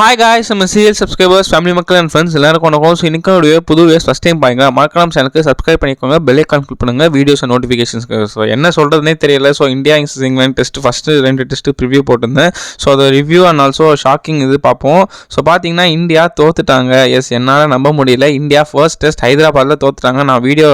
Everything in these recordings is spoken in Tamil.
ஹாய் காய்ஸ் நம்ம சீரியல் சப்ஸ்கிரைபர்ஸ் ஃபேமிலி மக்கள் அண்ட் ஃப்ரெண்ட்ஸ் எல்லாருக்கும் வணக்கம். ஸோ இன்னைக்கு புது வீடியோஸ் ஃபஸ்ட் டைம் பாருங்க. மறக்காம சேனலுக்கு சப்ஸ்கிரைப் பண்ணிக்கோங்க. பெல் ஐக்கான் கிளிக் பண்ணுங்க. வீடியோஸ் நோட்டிஃபிகேஷன்ஸ்க்கு ஸோ என்ன சொல்கிறதுனே தெரியல. ஸோ இந்தியா இங்ஸ் இங்கிலாந்து டெஸ்ட் ஃபஸ்ட்டு ரெண்டு டெஸ்ட் ரிவ்யூ போட்டிருந்தேன். ஸோ அதை ரிவ்யூ அண்ட் ஆல்சோ ஷாக்கிங் இது பார்ப்போம். ஸோ பார்த்தீங்கன்னா இந்தியா தோத்துட்டாங்க. எஸ் என்னால் நம்ப முடியல. இந்தியா ஃபர்ஸ்ட் டெஸ்ட் ஹைதராபாத்தில் தோத்துட்டாங்க. நான் வீடியோ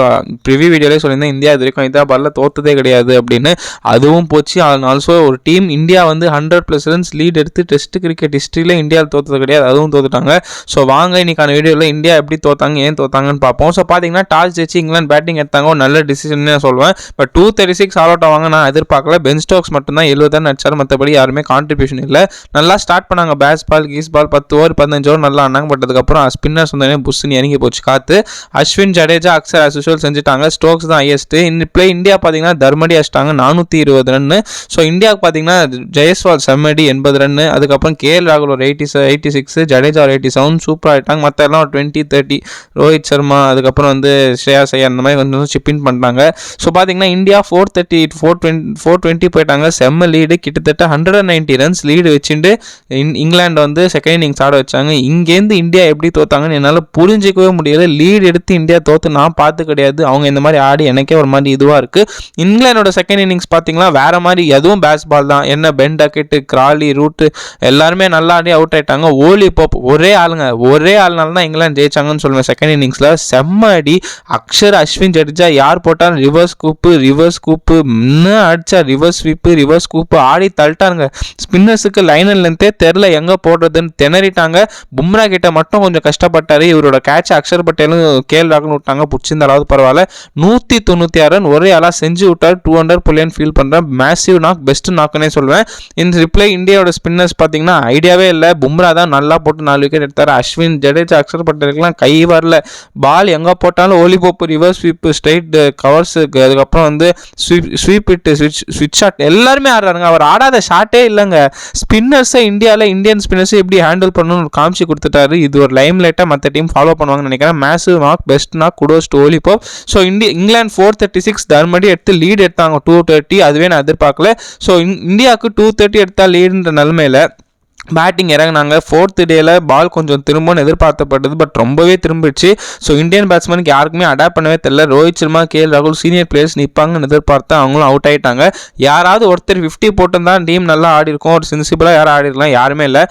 ப்ரிவியூ வீடியோலேயே சொல்லியிருந்தேன். இந்தியா இது வரைக்கும் ஹைதராபாத்தில் தோத்ததே கிடையாது அப்படின்னு. அதுவும் போச்சு. அண்ட் ஆல்சோ ஒரு டீம் இந்தியா வந்து ஹண்ட்ரட் ப்ளஸ் ரன்ஸ் லீட் எடுத்து டெஸ்ட் கிரிக்கெட் ஹிஸ்ட்ரியில் இந்தியா தோத்தது கிடையாது அதுவும் தோத்துட்டாங்க. ஸோ வாங்க இன்னைக்கான வீடியோவில் இந்தியா எப்படி தோத்தாங்க ஏன் தோத்தாங்கன்னு பார்ப்போம். ஸோ பார்த்தீங்கன்னா டாஸ் ஜெயிச்சு இங்கிலாந்து பேட்டிங் எடுத்தாங்க. ஒரு நல்ல டிசிஷன் சொல்லுவேன் but two thirty six all out ஆவாங்க நான் எதிர்பார்க்கல. பென் ஸ்டோக்ஸ் மட்டும்தான் எழுபது ரன் அடிச்சார். மற்றபடி யாருமே கான்ட்ரிபியூஷன் இல்லை. நல்லா ஸ்டார்ட் பண்ணாங்க. பேட்ஸ் பால் கீஸ் பால் பத்து ஓவர் பதினஞ்சு ஓவர் நல்லா ஆனாங்க பட் அதுக்கப்புறம் ஸ்பின்னர்ஸ் வந்தோடனே புஷ்னு இறங்கி போச்சு காத்து. அஸ்வின் ஜடேஜா அக்சர் அஸ் யூஷுவல் செஞ்சுட்டாங்க. ஸ்டோக்ஸ் தான் ஹையஸ்ட் இந்த பிளே இந்தியா பார்த்தீங்கன்னா தர்மடி அடிச்சிட்டாங்க. நானூற்றி இருபது ரன்னு. ஸோ இந்தியாவுக்கு பார்த்தீங்கன்னா ஜெயஸ்வால் செம்மடி எண்பது ரன்னு. அதுக்கப்புறம் கே எல் ராகுல் ஒரு எயிட்டி எயிட்டி சிக்ஸ் ஜடேஜா ஒரு எயிட்டி செவன் சூப்பராக ஆகிட்டாங்க மற்ற எல்லாம் ஒரு டுவெண்ட்டி தேர்ட்டி ரோஹித் சர்மா அதுக்கப்புறம் வந்து ஸ்ரேயா ஐயர் அந்த மாதிரி கொஞ்சம் சிப்பின் பண்ணிட்டாங்க. ஸோ பார்த்தீங்கன்னா India four thirty four twenty four twenty போயிட்டாங்க. செம்ம லீடு கிட்டத்தட்ட hundred and ninety runs lead வச்சுட்டு இங்கிலாந்து வந்து செகண்ட் இன்னிங்ஸ் ஆட வச்சாங்க. இங்கேருந்து இந்தியா எப்படி தோத்தாங்கன்னு என்னால் புரிஞ்சிக்கவே முடியல. லீடு எடுத்து இந்தியா தோற்று நான் பார்த்து கிடையாது. அவங்க இந்த மாதிரி ஆடி எனக்கே ஒரு மாதிரி இதுவாக இருக்குது இங்கிலாண்டோட செகண்ட் இன்னிங்ஸ் பார்த்தீங்கன்னா வேற மாதிரி எதுவும் பேட்ஸ் பால் தான். என்ன பென் டக்கெட்டு கிராலி ரூட்டு எல்லாருமே நல்லா ஆடி அவுட் ஆட்டாங்க ஓலி பாப் ஒரே ஆளுங்க. ஒரே ஆள்னால தான் இங்கிலாந்து ஜெயிச்சாங்கன்னு சொல்லுவேன். செகண்ட் இன்னிங்ஸில் செம்ம அடி. அக்ஷர் அஸ்வின் ஜடேஜா யார் போட்டாலும் ரிவர்ஸ் கூப்பு ரிவர்ஸ் கூப்பு இன்னும் அடிச்சா ரிவர்ஸ் ஸ்வீப்பு ரிவர்ஸ் கூப்பு ஆடி தள்ளிட்டாங்க ஸ்பின்னர்ஸுக்கு லைனல் லென்த்தே தெரில எங்கே போடுறதுன்னு திணறிட்டாங்க. பும்ரா கிட்ட மட்டும் கொஞ்சம் கஷ்டப்பட்டார். இவரோட கேட்ச் அக்ஷர் பட்டேலும் கேள் ராகுல் விட்டாங்க. பிடிச்சிருந்தாலாவது பரவாயில்ல. நூற்றி தொண்ணூற்றி ஆறு ஒரே ஆளாக செஞ்சு விட்டார் டூ ஹண்ட்ரட் புள்ளியன் ஃபீல் பண்ணுறேன் மேசிவ் நாக் பெஸ்ட் நாக்குன்னே சொல்லுவேன். இந்த ரிப்ளை இந்தியாவோட ஸ்பின்னர்ஸ் பார்த்தீங்கன்னா ஐடியாவே இல்லை. பும்ரா தான் நல்லா போட்டு நாலு விக்கெட் எடுத்தார். அஸ்வின் ஜடேஜா அக்ஷர் பட்டேலுக்குலாம் கை வரல. பால் எங்கே போட்டாலும் Ollie Pope reverse sweep straight கவர்ஸுக்கு அதுக்கப்புறம் வந்து ஸ்வீப் ஸ்வீப் இட்டு ஸ்விட்ச் ஸ்விட்ச் ஷாட் எல்லாருமே ஆடுறாருங்க அவர் ஆடாத ஷாட்டே இல்லைங்க. ஸ்பின்னர்ஸை இந்தியாவில் இந்தியன் ஸ்பின்னர்ஸை எப்படி ஹேண்டில் பண்ணணும்னு காமிச்சு கொடுத்துட்டாரு. இது ஒரு லைம் லைட்டாக மற்ற டீம் ஃபாலோ பண்ணுவாங்கன்னு நினைக்கிறேன். Massive mark best knock kudos to Ollie Pope so India England four thirty six தர்மடி எடுத்து லீட் எடுத்தாங்க. டூ தேர்ட்டி அதுவே நான் எதிர்பார்க்கல. ஸோ இந்தியாவுக்கு டூ தேர்ட்டி எடுத்தால் லீடுன்ற நிலமையில பேட்டிங் இறங்கினாங்க. ஃபோர்த்து டேல பால் கொஞ்சம் திரும்பணும்னு எதிர்பார்த்தப்பட்டது பட் ரொம்பவே திரும்பிடுச்சு. ஸோ இந்தியன் பேட்ஸ்மேனுக்கு யாருக்குமே அடாப்ட் பண்ணவே தெரியல. ரோஹித் சர்மா கே எல் ராகுல் சீனியர் பிளேயர்ஸ் நிற்பாங்கன்னு எதிர்பார்த்தா அவங்களும் அவுட் ஆயிட்டாங்க. யாராவது ஒருத்தர் ஃபிஃப்டி போட்டிருந்தால் டீம் நல்லா ஆடி இருக்கும். ஒரு சென்சிபிளாக யாரும் ஆடி இருக்கலாம். யாருமே இல்லை.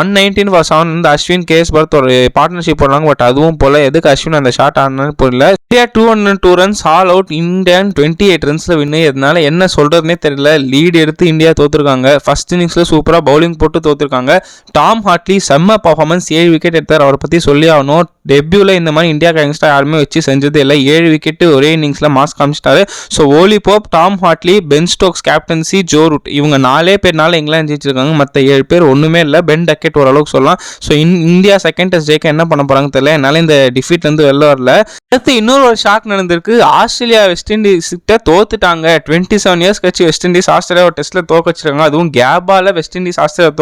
ஒன் நைன்டீன் ஃபார் செவன் வந்து அஸ்வின் கேஸ் பர்த் ஒரு பார்ட்னர்ஷிப் போடுறாங்க. பட் அதுவும் போல. எதுக்கு அஸ்வின் அந்த ஷாட் ஆடினான்னு புரியல. India two hundred two runs all out Indian twenty eight ரன்ஸில் win இதனால என்ன சொல்கிறதுனே தெரியல. லீடு எடுத்து இந்தியா தோற்றுருக்காங்க ஃபஸ்ட் இன்னிங்ஸில் சூப்பராக பவுலிங் போட்டு தோற்றுருக்காங்க தோத்துருக்காங்க டாம் ஹாட்லி செம்ம பர்ஃபார்மன்ஸ் ஏழு விக்கெட் எடுத்தார். அவரை பற்றி சொல்லி ஆகணும். டெபியூவில் இந்த மாதிரி இந்தியா கேங்ஸ்டர் யாருமே வச்சு செஞ்சது இல்லை. ஏழு விக்கெட்டு ஒரே இன்னிங்ஸில் mass காமிச்சிட்டாரு. So Ollie Pope Tom Hartley Ben Stokes captaincy Joe Root இவங்க நாலே பேர்னால இங்கிலாந்து ஜெயிச்சிருக்காங்க. மற்ற ஏழு பேர் ஒன்றுமே இல்லை. பென் டக்கெட் ஓரளவுக்கு சொல்லலாம். So in India second test ஜெயிக்க என்ன பண்ண போகிறாங்க தெரியல. என்னால் இந்த டிஃபீட்லேருந்து வெளில வரல. அடுத்து இன்னொரு ஒரு ஷாக் நடந்திருக்கு. ஆஸ்திரேலியா வெஸ்ட் இண்டீஸ் கிட்ட தோத்துட்டாங்க. டுவெண்ட்டி செவன் இயர்ஸ் கழிச்சு வெஸ்ட் இண்டீஸ் ஆஸ்திரேலியா ஒரு டெஸ்ட்டில் தோக்க வச்சிருக்காங்க அதுவும் கேபால வெஸ்ட் இண்டீஸ் ஆஸ்திரேலியா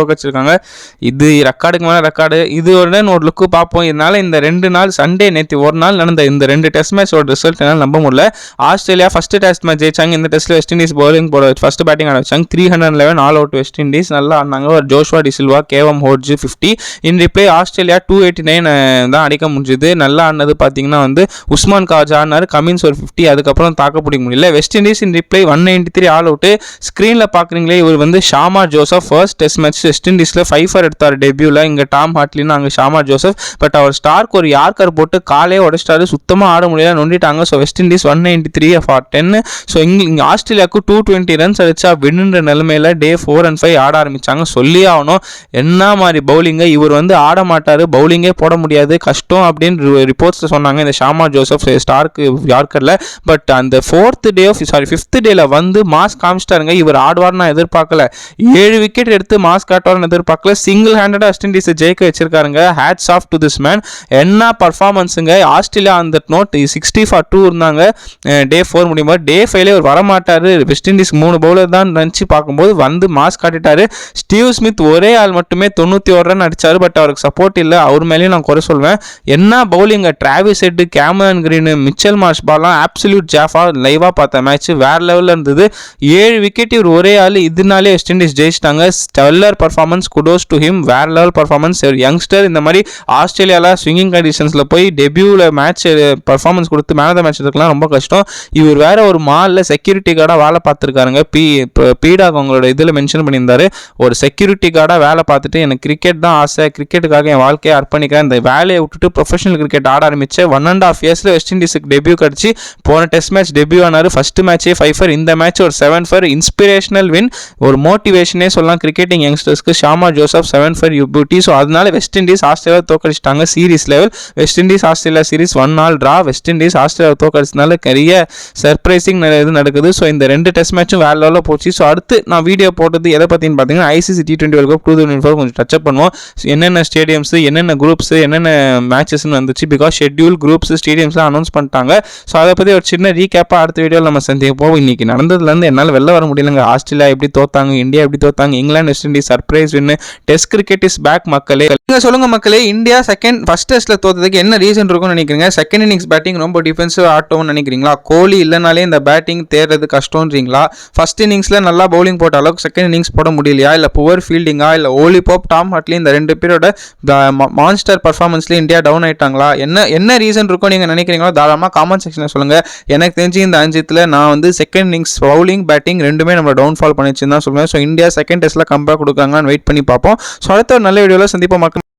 இது ரெக்கார்டுக்கு மேலே ரெக்கார்டு இது உடனே ஒரு லுக்கு பார்ப்போம். இதனால் இந்த ரெண்டு நாள் சண்டே நேற்று ஒரு நாள் நடந்த இந்த ரெண்டு டெஸ்ட் மேட்சோட ரிசல்ட் என்னால் நம்ப முடியல. ஆஸ்திரேலியா ஃபஸ்ட்டு டெஸ்ட் மேட்ச் ஜெயிச்சாங்க. இந்த டெஸ்ட்டில் வெஸ்ட் இண்டீஸ் பவுலிங் போட ஃபஸ்ட்டு பேட்டிங் ஆட வச்சாங்க. Three hundred eleven all out West Indies நல்லா ஆடினாங்க. ஒரு Joshua da Silva Kavem Hodge fifty in reply Australia two eighty nine தான் அடிக்க முடிஞ்சுது. நல்லா ஆடினது பார்த்தீங்கன்னா வந்து உஸ்மான் காஜ் ஆடினார். கமின்ஸ் ஒரு ஃபிஃப்டி அதுக்கப்புறம் தாக்க பிடிக்க முடியல. West Indies in reply one ninety three all out ஸ்க்ரீனில் பார்க்குறீங்களே இவர் வந்து Shamar Joseph first test match West Indies five fifer எடுத்தார் டெபியூவில் இங்கே டாம் ஹாட்லின்னு அங்கே ஷாமா ஜோசப் பட் அவர் ஸ்டார்க்கு ஒரு யார்கர் போட்டு காலே உடச்சிட்டாரு. சுத்தமாக ஆட முடியல. நொண்டிட்டாங்க. So West Indies one ninety three for ten so இங்கே இங்கே ஆஸ்திரேலியாவுக்கு டூ டுவெண்ட்டி ரன்ஸ் அடிச்சா வின்னுன்ற நிலமையில டே ஃபோர் அண்ட் ஃபைவ் ஆட ஆரம்பிச்சாங்க. சொல்லி ஆகணும். என்ன மாதிரி பவுலிங்கை இவர் வந்து ஆட மாட்டார். பவுலிங்கே போட முடியாது. கஷ்டம் அப்படின்னு ரிப்போர்ட்ஸில் சொன்னாங்க. இந்த ஷாமா ஜோசப் ஸ்டார்க்கு யார்கரில் பட் அந்த fourth day of sorry fifth டேல வந்து மாஸ் காமிச்சிட்டாருங்க. இவர் ஆடுவார்னு நான் எதிர்பார்க்கல. ஏழு விக்கெட் எடுத்து மாஸ் காட்டுவார்னு எதிர்பார்க்கல சிங்கிள் ஹேண்டடாக வெஸ்ட் இண்டீஸை ஜெயிக்க வச்சிருக்காருங்க. Hats off to this man என்ன பர்ஃபார்மன்ஸுங்க ஆஸ்திரேலியா அந்த நோட் சிக்ஸ்டி ஃபார் டூ இருந்தாங்க. டே ஃபோர் முடியுமா டே ஃபைவ்லேயே ஒரு வரமாட்டார். வெஸ்ட் இண்டீஸ் மூணு பவுலர் தான் நினச்சி பார்க்கும்போது வந்து மாஸ் காட்டிட்டாரு. ஸ்டீவ் ஸ்மித் ஒரே ஆள் மட்டுமே தொண்ணூற்றி ஒரு ரன் அடித்தார் பட் அவருக்கு சப்போர்ட் இல்லை. அவர் மேலேயும் நான் குறை சொல்வேன். என்ன பவுலிங்க Travis Head Cameron Green Mitchell Marsh பால்லாம் ஆப்சல்யூட் ஜாஃபா லைவாக பார்த்த மேட்ச் வேறு லெவலில் இருந்தது. ஏழு விக்கெட் இவர் ஒரே ஆள். இதனாலே வெஸ்ட் இண்டீஸ் ஜெயிச்சிட்டாங்க. Stellar performance kudos to him வேற லெவல் பர்ஃபார்மன்ஸ் யங்ஸ்டர் இந்த மாதிரி ஆஸ்திரேலியாவில் ஸ்விங்கிங் கண்டிஷன்ஸில் போய் டெபியூவில் மேட்ச் பர்ஃபார்மன்ஸ் கொடுத்து மேன் ஆஃப் த மேட்ச் இருக்கலாம் ரொம்ப கஷ்டம். இவர் வேற ஒரு மாலில் செக்யூரிட்டி கார்டாக வேலை பார்த்துருக்காருங்க. பி பீடாக் அவங்களோட இதில் மென்ஷன் பண்ணியிருந்தாரு. ஒரு செக்யூரிட்டி கார்டாக வேலை பார்த்துட்டு எனக்கு கிரிக்கெட் தான் ஆசை. கிரிக்கெட்டுக்காக என் வாழ்க்கையை அர்ப்பணிக்கிறேன். இந்த வேலையை விட்டுட்டு ப்ரொஃபஷனல் கிரிக்கெட் ஆட ஆரம்பிச்சு ஒன் அண்ட் ஆஃப் இயர்ஸில் வெஸ்ட் இண்டீஸுக்கு டெபியூ கிடச்சி போன டெஸ்ட் மேட்ச் டெபியூ ஆனார். ஃபர்ஸ்ட் மேட்ச்சே ஃபைவ் ஃபர் இந்த மேட்ச் ஒரு செவன் ஃபர் இன்ஸ்பிரேஷனல் வின் ஒரு மோட்டிவேஷனே சொல்லலாம். Cricketing யங்ஸ்டர்ஸ்க்கு Shamar Joseph seven for you so அதனால West Indies Australia தோக்கடிச்சிட்டாங்க series level West Indies Australia series one நாள் ட்ரா வெஸ்ட் இண்டீஸ் ஆஸ்திரேலியா தோக்கடிச்சதுனால நிறைய சர்ப்ரைசிங் நிறைய இது நடக்குது. ஸோ இந்த ரெண்டு டெஸ்ட் மேட்சும் வேற லெவலில் போச்சு. ஸோ அடுத்து நான் வீடியோ போட்டது எதை பற்றின்னு பார்த்தீங்கன்னா ICC T twenty world cup two thousand four கொஞ்சம் டச்சப் பண்ணுவோம். என்னென்ன ஸ்டேடியம்ஸ் என்னென்ன குரூப்ஸ் என்னென்ன மேட்சஸ்னு வந்துச்சு. பிகாஸ் ஷெட்யூல் குரூப்ஸ் ஸ்டேடியம்ஸ்லாம் அனௌன்ஸ் பண்ணிட்டாங்க. ஸோ அதை பற்றி ஒரு சின்ன ரீகேப்பாக அடுத்த வீடியோவில் நம்ம சந்திப்போம் இன்னைக்கு நடந்ததுலேருந்து என்னால் வெளில வர முடியலங்க. ஆஸ்திரேலியா எப்படி தோத்தாங்க? இந்தியா எப்படி தோத்தாங்க? England West Indies surprise win test cricket is back மக்களே. நீங்கள் சொல்லுங்க மக்களே இந்தியா செகண்ட் ஃபர்ஸ்ட் டெஸ்ட்ல தோத்ததுக்கு என்ன ரீசன் இருக்கும்னு நினைக்கிறீங்க? செகண்ட் இன்னிங்ஸ் பேட்டிங் ரொம்ப டிஃபென்சிவ் ஆட்டோம்னு நினைக்கிறீங்களா? கோலி இல்லைனாலே இந்த பேட்டிங் தேடுறது கஷ்டம்ன்றீங்களா? ஃபர்ஸ்ட் இன்னிங்ஸில் நல்லா பவுலிங் போட்ட அளவுக்கு செகண்ட் இன்னிங்ஸ் போட முடியலையா? இல்லை புவர் ஃபீல்டிங்கா இல்லை ஓலி போப் டாம் ஹாட்லி இந்த ரெண்டு பேரோட மான்ஸ்டர் பர்ஃபார்மன்ஸ்லேயே இந்தியா டவுன் ஆயிட்டாங்களா? என்ன என்ன ரீசன் இருக்கும் நீங்கள் நினைக்கிறீங்களோ தாராளமாக காமெண்ட் செக்ஷனில் சொல்லுங்கள் எனக்கு தெரிஞ்சு இந்த அஞ்சத்தில் நான் வந்து செகண்ட் இன்னிங்ஸ் பவுலிங் பேட்டிங் ரெண்டுமே நம்ம டவுன்ஃபால் பண்ணிச்சுன்னு தான் சொல்லுவேன். ஸோ இந்தியா செகண்ட் டெஸ்ட்டில் கம்பேர் கொடுக்காங்கன்னு வெயிட் பண்ணி பண்ணி பார்ப்போம். ஸோ அடுத்த ஒரு நல்ல வீடியோவில் சந்திப்போம். மக்கள்